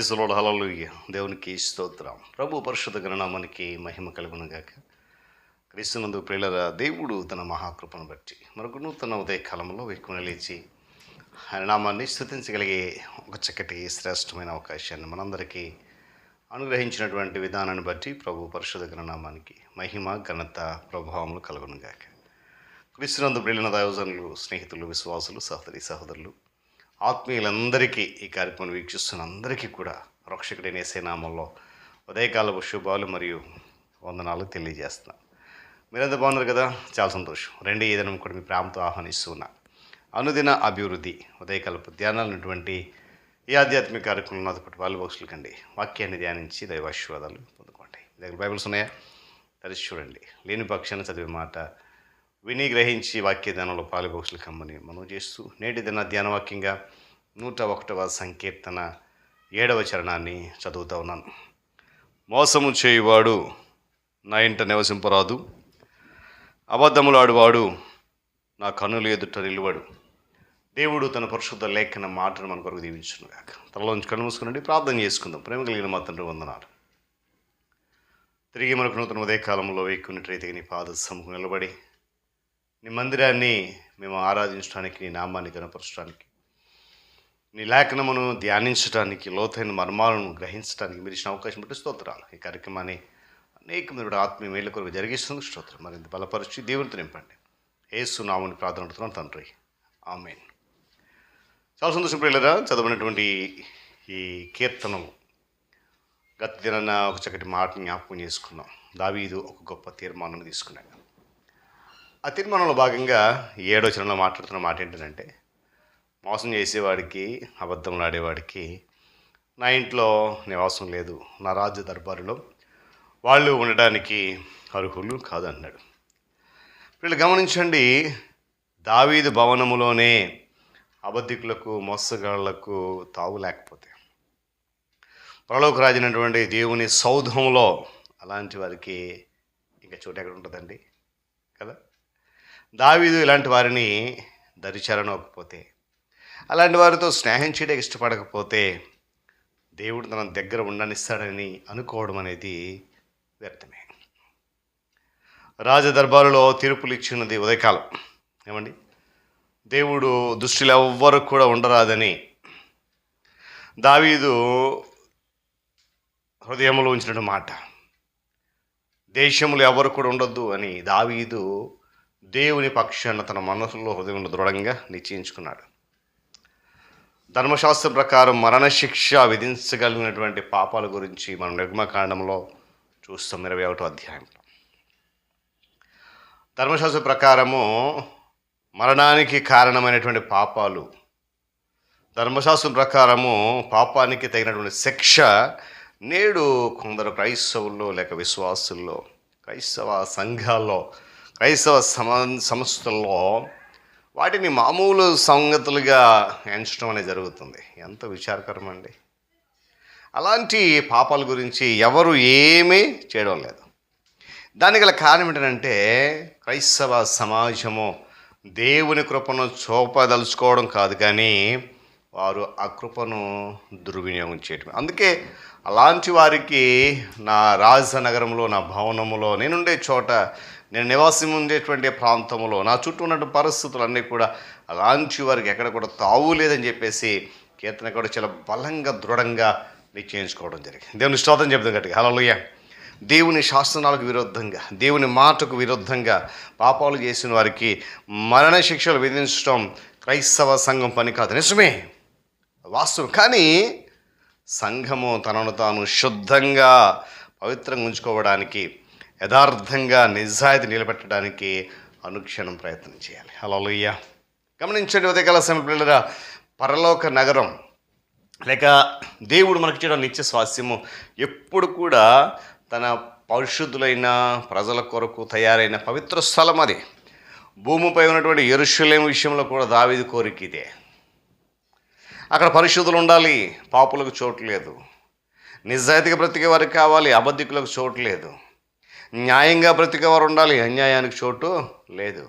ప్రైజ్లోడు hallelujah దేవునికి స్తోత్రం. ప్రభు పరిషత్ గణనామానికి మహిమ కలుగును గాక క్రీస్తునందు ప్రియుల దేవుడు తన మహాకృపను బట్టి మరొక నూతన ఉదయ కాలంలో ఎక్కువ లేచి ఆయన నామాన్ని స్థుతించగలిగే ఒక చక్కటి శ్రేష్టమైన అవకాశాన్ని మనందరికీ అనుగ్రహించినటువంటి విధానాన్ని బట్టి ప్రభు పరిశుద్ధ గణనామానికి మహిమ ఘనత ప్రభావములు కలుగునుగాక. క్రీస్తునందు ప్రియులన దయోజనులు స్నేహితులు విశ్వాసులు సహోదరి సహోదరులు ఆత్మీయులందరికీ ఈ కార్యక్రమం వీక్షిస్తున్న అందరికీ కూడా రక్షకుడైన ఏసే నామంలో ఉదయకాలపు శుభాలు మరియు వందనాలు తెలియజేస్తున్నాను మీరంతా బాగున్నారు కదా? చాలా సంతోషం. రెండు ఏదైనా కూడా మీ ప్రేమతో ఆహ్వానిస్తున్నా అనుదిన అభివృద్ధి ఉదయకాలపు ధ్యానాలన్నటువంటి ఈ ఆధ్యాత్మిక కార్యక్రమం నాతో పాటు వాళ్ళు కండి. వాక్యాన్ని ధ్యానించి దైవాశీర్వాదాలు పొందుకోండి. మీ దగ్గర బైబిల్స్ ఉన్నాయా? తరిచి చూడండి. లేని పక్షాన్ని చదివే మాట విని గ్రహించి వాక్య ధ్యానంలో పాలుబోసులు కమ్మని మనం చేస్తూ నేటి దిన ధ్యానవాక్యంగా నూట ఒకటవ సంకీర్తన ఏడవ చరణాన్ని చదువుతా ఉన్నాను. మోసము చేయువాడు నా ఇంట నివసింపరాదు. అబద్ధములాడువాడు నా కన్నులు ఎదుట నిలువడు. దేవుడు తన పరిశుద్ధ లేఖన మాటను మన కొరకు దీవించును కాక తలలోంచి కళ్ళు మూసుకునండి ప్రార్థన చేసుకుందాం. ప్రేమ కలిగిన మా తండ్రి వందనాలు. తిరిగి మనకు నూతన ఉదయ కాలంలో వేక్కున్నట్లయితే నీ పాద సముఖం నిలబడి నీ మందిరాన్ని మేము ఆరాధించడానికి నీ నామాన్ని కనపరచడానికి నీ లేఖనమును ధ్యానించడానికి లోతైన మర్మాలను గ్రహించడానికి మీరు ఇచ్చిన అవకాశం బట్టి స్తోత్రాలు. ఈ కార్యక్రమాన్ని అనేక మీరు ఆత్మీయ మేళ్ళ కొరకు జరిగిస్తుంది స్తోత్రం. మరింత బలపరిచి దేవునితో నింపండి. ఏసు నామని ప్రార్థన అడుగుతున్నాను తండ్రి. ఆమెన్. చాలా సంతోషం ప్రియులరా చదవనటువంటి ఈ కీర్తనము. గత దినాన ఒక చక్కటి మాట జ్ఞాపకం చేసుకున్నాం. దావీదు ఒక గొప్ప తీర్మానం తీసుకున్నాడు. ఆ తీర్మానంలో భాగంగా ఈ ఏడో చరణంలో మాట్లాడుతున్న మాట ఏంటంటే మోసం చేసేవాడికి అబద్ధం ఆడేవాడికి నా ఇంట్లో నివాసం లేదు. నా రాజ్య దర్బారులో వాళ్ళు ఉండడానికి అర్హులు కాదన్నాడు. వీళ్ళు గమనించండి దావీదు భవనములోనే అబద్ధికులకు మోసగాళ్ళకు తావు లేకపోతే. పరలోక రాజైనటువంటి దేవుని సౌధంలో అలాంటి వారికి ఇంకా చోటు ఎక్కడ ఉంటుందండి? కదా? దావీదు ఇలాంటి వారిని దరిచరణకపోతే అలాంటి వారితో స్నేహం చేయడానికి ఇష్టపడకపోతే దేవుడు తన దగ్గర ఉండనిస్తాడని అనుకోవడం అనేది వ్యర్థమే. రాజదర్బారులో తీర్పులు ఇచ్చినది ఉదయకాలం. ఏమండి? దేవుడు దృష్టిలో ఎవ్వరు కూడా ఉండరాదని దావీదు హృదయంలో ఉంచిన మాట. దేశంలో ఎవరు కూడా ఉండొద్దు అని దావీదు దేవుని పక్షాన తన మనసులో హృదయంలో దృఢంగా నిశ్చయించుకున్నాడు. ధర్మశాస్త్ర ప్రకారం మరణశిక్ష విధించగలిగినటువంటి పాపాల గురించి మనం నిర్మకాండంలో చూస్తాం ఇరవై ఒకటో అధ్యాయంలో. ధర్మశాస్త్ర ప్రకారము మరణానికి కారణమైనటువంటి పాపాలు. ధర్మశాస్త్రం ప్రకారము పాపానికి తగినటువంటి శిక్ష నేడు కొందరు క్రైస్తవుల్లో లేక విశ్వాసుల్లో క్రైస్తవ సంఘాల్లో క్రైస్తవ సమ సంస్థల్లో వాటిని మామూలు సంగతులుగా ఎంచడం అనేది జరుగుతుంది. ఎంత విచారకరం అండి అలాంటి పాపాల గురించి ఎవరు ఏమీ చేయడం లేదు. దానికి గల కారణం ఏంటంటే క్రైస్తవ సమాజము దేవుని కృపను చూపదలుచుకోవడం కాదు కానీ వారు ఆ కృపను దుర్వినియోగం చేయటం అందుకే అలాంటి వారికి నా రాజనగరంలో నా భవనములో నేనుండే చోట నేను నివాసం ఉండేటువంటి ప్రాంతంలో నా చుట్టూ ఉన్నటువంటి పరిస్థితులన్నీ కూడా అలాంటి వారికి ఎక్కడ కూడా తావు లేదని చెప్పేసి కీర్తన కూడా చాలా బలంగా దృఢంగా నిశ్చయించుకోవడం జరిగింది. దేవుని స్తోత్రం చెప్తాం గట్టిగా. హలోయ దేవుని శాసనాలకు విరుద్ధంగా దేవుని మాటకు విరుద్ధంగా పాపాలు చేసిన వారికి మరణ శిక్షలు విధించడం క్రైస్తవ సంఘం పని కాదు. నిజమే. వాస్తవం. కానీ సంఘము తనను తాను శుద్ధంగా పవిత్రంగా ఉంచుకోవడానికి యథార్థంగా నిజాయితీ నిలబెట్టడానికి అనుక్షణం ప్రయత్నం చేయాలి. హలోయ గమనించండి ఉదయకాల సమయం పిల్లల పరలోక నగరం లేక దేవుడు మనకి చేయడం నిత్య స్వాస్థ్యము ఎప్పుడు కూడా తన పరిశుద్ధులైన ప్రజల కొరకు తయారైన పవిత్ర స్థలం అది. భూమిపై ఉన్నటువంటి ఎరుషులేం విషయంలో కూడా దావిది కోరిక ఇదే. అక్కడ పరిశుద్ధులు ఉండాలి పాపులకు చోటు లేదు. నిజాయితీగా బ్రతికే వారికి కావాలి అబద్ధికులకు చోటు లేదు. న్యాయంగా బ్రతికేవారు ఉండాలి అన్యాయానికి చోటు లేదు.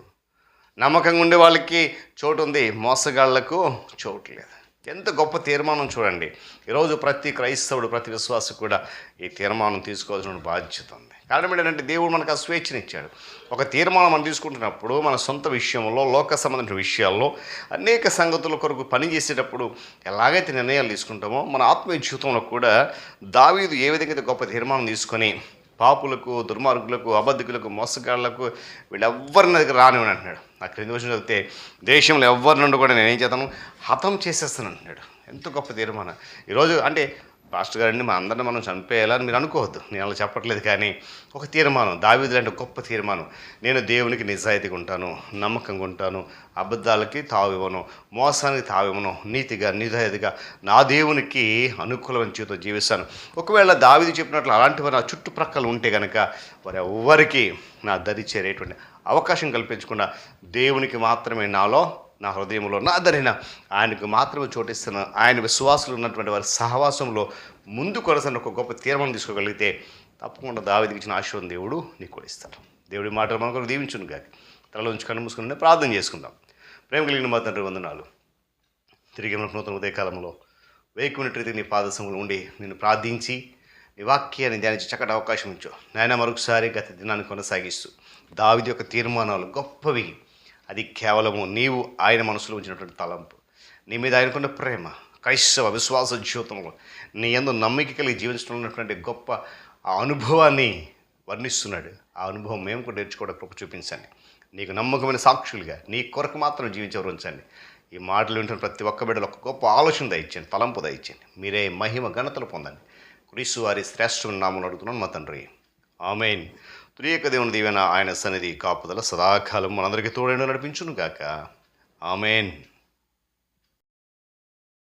నమ్మకంగా ఉండే వాళ్ళకి చోటు ఉంది మోసగాళ్ళకు చోటు లేదు. ఎంత గొప్ప తీర్మానం చూడండి. ఈరోజు ప్రతి క్రైస్తవుడు ప్రతి విశ్వాసం కూడా ఈ తీర్మానం తీసుకోవాల్సిన బాధ్యత ఉంది. కారణం ఏంటంటే దేవుడు మనకు ఆ స్వేచ్ఛనిచ్చాడు. ఒక తీర్మానం మనం తీసుకుంటున్నప్పుడు మన సొంత విషయంలో లోక సంబంధించిన విషయాల్లో అనేక సంగతుల కొరకు పని చేసేటప్పుడు ఎలాగైతే నిర్ణయాలు తీసుకుంటామో మన ఆత్మీయ జీవితంలో కూడా దావీదు ఏ విధంగా అయితే గొప్ప తీర్మానం తీసుకొని పాపులకు దుర్మార్గులకు అబద్ధికులకు మోసగాళ్ళకు వీళ్ళెవ్వరిని దగ్గర రానివ్వని అంటున్నాడు. నాకు క్రింది వచ్చిన చదివితే దేశంలో ఎవరి నుండి కూడా నేనేం చేస్తాను? హతం చేసేస్తాను అంటున్నాడు. ఎంత గొప్ప తీర్మానం. ఈరోజు అంటే పాస్టర్ గారిని మా అందరిని మనం చంపేయాలని మీరు అనుకోవద్దు. నేను అలా చెప్పట్లేదు కానీ ఒక తీర్మానం దావీదు లాంటి గొప్ప తీర్మానం. నేను దేవునికి నిజాయితీగా ఉంటాను నమ్మకంగా ఉంటాను అబద్ధాలకి తావివ్వను మోసానికి తావివ్వను నీతిగా నిజాయితీగా నా దేవునికి అనుకూలమైన జీవితం జీవిస్తాను. ఒకవేళ దావిది చెప్పినట్లు అలాంటి వారు నా చుట్టుప్రక్కల ఉంటే కనుక వారు ఎవ్వరికి నా దరి చేరేటువంటి అవకాశం కల్పించకుండా దేవునికి మాత్రమే నాలో నా హృదయంలో నా ధరిన ఆయనకు మాత్రమే చోటిస్తున్న ఆయన విశ్వాసులు ఉన్నటువంటి వారి సహవాసంలో ముందు కొరసని ఒక గొప్ప తీర్మానం తీసుకోగలిగితే తప్పకుండా దావిదికి ఇచ్చిన ఆశీర్వాదం దేవుడు నీకు కూడా ఇస్తాడు. దేవుడి మాటలు మనకు దీవించును కాక తలలో ఉంచి కన్ను మూసుకుని ప్రార్థన చేసుకుందాం. ప్రేమ కలిగిన మా తండ్రి వందనాలు. తిరిగి మన నూతన ఉదయకాలంలో వేకున్నట్టు నీ పాదశంలో ఉండి నేను ప్రార్థించి నీ వాక్యాన్ని ధ్యానించి చక్కటి అవకాశం ఇచ్చు నాయన మరొకసారి గత దినాన్ని కొనసాగిస్తూ దావిది యొక్క తీర్మానాలు గొప్పవి. అది కేవలము నీవు ఆయన మనసులో ఉంచినటువంటి తలంపు. నీ మీద ఆయనకున్న ప్రేమ క్రైస్తవ విశ్వాస జీవితంలో నీ ఎందు నమ్మిక కలిగి జీవించడం ఉన్నటువంటి గొప్ప ఆ అనుభవాన్ని వర్ణిస్తున్నాడు. ఆ అనుభవం మేము కూడా నేర్చుకోవడం కృప చూపించండి. నీకు నమ్మకమైన సాక్షులుగా నీ కొరకు మాత్రం జీవించే ఉంచండి. ఈ మాటలు వింటున్న ప్రతి ఒక్క బిడ్డలు ఒక గొప్ప ఆలోచన దయచండి తలంపు దయచండి మీరే మహిమ ఘనతలు పొందండి. క్రీస్తు వారి శ్రేష్టమైన నామం అడుగుతున్నాను మా తండ్రి. ఆమెన్. తురియక దేవుని దీవెన ఆయన సన్నిధి కాపుదల సదాకాలం మనందరికీ తోడైన నడిపించును గాక ఆమెన్